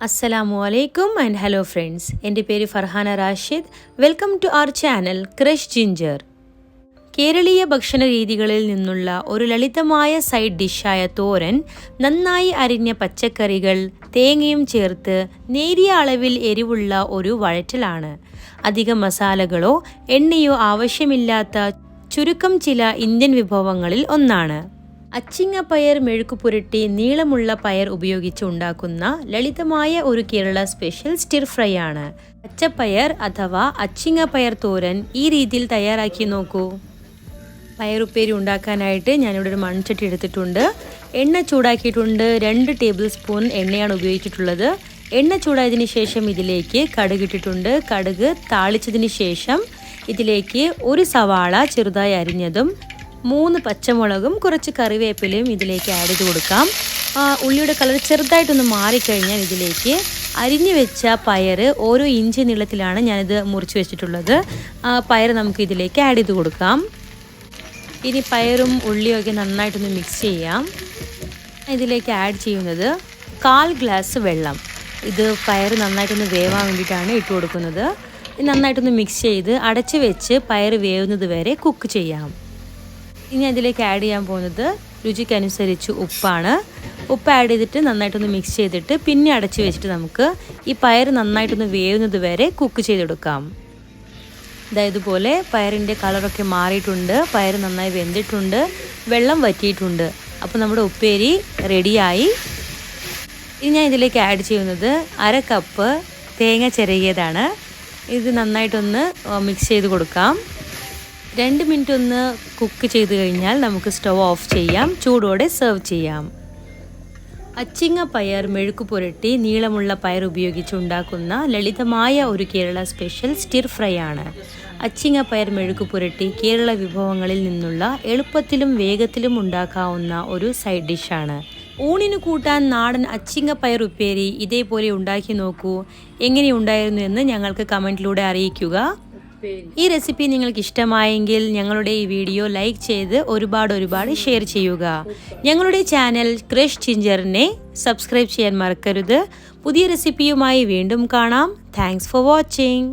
അസ്സലാമു അലൈക്കും and hello friends എന്റെ പേര് Farhana Rashid. Welcome to our channel crush ginger കേരളീയ ഭക്ഷണ രീതികളിൽ നിന്നുള്ള ഒരു ലളിതമായ സൈഡ് ഡിഷായ തോരൻ നന്നായി അരിഞ്ഞ പച്ചക്കറികൾ തേങ്ങയും ചേർത്ത് നേരിയ അളവിൽ എരിവുള്ള ഒരു വഴറ്റലാണ്. അധികം മസാലകളോ എണ്ണയോ ആവശ്യമില്ലാത്ത ചുരുക്കം ചില ഇന്ത്യൻ വിഭവങ്ങളിൽ ഒന്നാണ്. അച്ചിങ്ങ പയർ മെഴുക്കു പുരട്ടി നീളമുള്ള പയർ ഉപയോഗിച്ച് ഉണ്ടാക്കുന്ന ലളിതമായ ഒരു കേരള സ്പെഷ്യൽ സ്റ്റിർ ഫ്രൈ ആണ്. പച്ചപ്പയർ അഥവാ അച്ചിങ്ങ പയർ തോരൻ ഈ രീതിയിൽ തയ്യാറാക്കി നോക്കൂ. പയറുപ്പേരി ഉണ്ടാക്കാനായിട്ട് ഞാനിവിടെ ഒരു മൺചട്ടി എടുത്തിട്ടുണ്ട്. എണ്ണ ചൂടാക്കിയിട്ടുണ്ട്. രണ്ട് ടേബിൾ സ്പൂൺ എണ്ണയാണ് ഉപയോഗിച്ചിട്ടുള്ളത്. എണ്ണ ചൂടായതിനു ശേഷം ഇതിലേക്ക് കടുക് ഇട്ടിട്ടുണ്ട്. കടുക് താളിച്ചതിന് ശേഷം ഇതിലേക്ക് ഒരു സവാള ചെറുതായി അരിഞ്ഞതും മൂന്ന് പച്ചമുളകും കുറച്ച് കറിവേപ്പിലയും ഇതിലേക്ക് ആഡ് ചെയ്ത് കൊടുക്കാം. ഉള്ളിയുടെ കളർ ചെറുതായിട്ടൊന്ന് മാറിക്കഴിഞ്ഞാൽ ഇതിലേക്ക് അരിഞ്ഞു വെച്ച പയർ ഓരോ ഇഞ്ച് നീളത്തിലാണ് ഞാനിത് മുറിച്ച് വെച്ചിട്ടുള്ളത്. പയർ നമുക്ക് ഇതിലേക്ക് ആഡ് ചെയ്ത് കൊടുക്കാം. ഇനി പയറും ഉള്ളിയും ഒക്കെ നന്നായിട്ടൊന്ന് മിക്സ് ചെയ്യാം. ഇതിലേക്ക് ആഡ് ചെയ്യുന്നത് കാൽ ഗ്ലാസ് വെള്ളം. ഇത് പയർ നന്നായിട്ടൊന്ന് വേവാൻ വേണ്ടിയിട്ടാണ് ഇട്ട് കൊടുക്കുന്നത്. നന്നായിട്ടൊന്ന് മിക്സ് ചെയ്ത് അടച്ച് വെച്ച് പയർ വേവുന്നത് വരെ കുക്ക് ചെയ്യാം. ഇനി അതിലേക്ക് ആഡ് ചെയ്യാൻ പോകുന്നത് രുചിക്കനുസരിച്ച് ഉപ്പാണ്. ഉപ്പ് ആഡ് ചെയ്തിട്ട് നന്നായിട്ടൊന്ന് മിക്സ് ചെയ്തിട്ട് പിന്നെ അടച്ച് വെച്ചിട്ട് നമുക്ക് ഈ പയർ നന്നായിട്ടൊന്ന് വേവുന്നത് വരെ കുക്ക് ചെയ്തെടുക്കാം. അതായത് പോലെ പയറിന്റെ കളറൊക്കെ മാറിയിട്ടുണ്ട്. പയർ നന്നായി വെന്തിട്ടുണ്ട്. വെള്ളം വറ്റിയിട്ടുണ്ട്. അപ്പോൾ നമ്മുടെ ഉപ്പേരി റെഡിയായി ഇനി ഞാൻ ഇതിലേക്ക് ആഡ് ചെയ്യുന്നത് അര കപ്പ് തേങ്ങ ചിരകിയതാണ്. ഇത് നന്നായിട്ടൊന്ന് മിക്സ് ചെയ്ത് കൊടുക്കാം. രണ്ട് മിനിറ്റ് ഒന്ന് കുക്ക് ചെയ്ത് കഴിഞ്ഞാൽ നമുക്ക് സ്റ്റവ് ഓഫ് ചെയ്യാം. ചൂടോടെ സെർവ് ചെയ്യാം. അച്ചിങ്ങ പയർ മെഴുക്ക് പുരട്ടി നീളമുള്ള പയർ ഉപയോഗിച്ച് ഉണ്ടാക്കുന്ന ലളിതമായ ഒരു കേരള സ്പെഷ്യൽ സ്റ്റിർ ഫ്രൈ ആണ്. അച്ചിങ്ങ പയർ മെഴുക്ക് പുരട്ടി കേരള വിഭവങ്ങളിൽ നിന്നുള്ള എളുപ്പത്തിലും വേഗത്തിലും ഉണ്ടാക്കാവുന്ന ഒരു സൈഡ് ഡിഷാണ് ഊണിന് കൂട്ടാൻ നാടൻ അച്ചിങ്ങ പയർ ഉപ്പേരി ഇതേപോലെ ഉണ്ടാക്കി നോക്കൂ. എങ്ങനെയുണ്ടായിരുന്നു എന്ന് ഞങ്ങൾക്ക് കമന്റിലൂടെ അറിയിക്കുക. ഈ റെസിപ്പി നിങ്ങൾക്ക് ഇഷ്ടമായെങ്കിൽ ഞങ്ങളുടെ ഈ വീഡിയോ ലൈക്ക് ചെയ്ത് ഒരുപാട് ഒരുപാട് ഷെയർ ചെയ്യുക. ഞങ്ങളുടെ ചാനൽ ക്രഷ് ചിഞ്ചറിനെ സബ്സ്ക്രൈബ് ചെയ്യാൻ മറക്കരുത്. പുതിയ റെസിപ്പിയുമായി വീണ്ടും കാണാം. Thanks for watching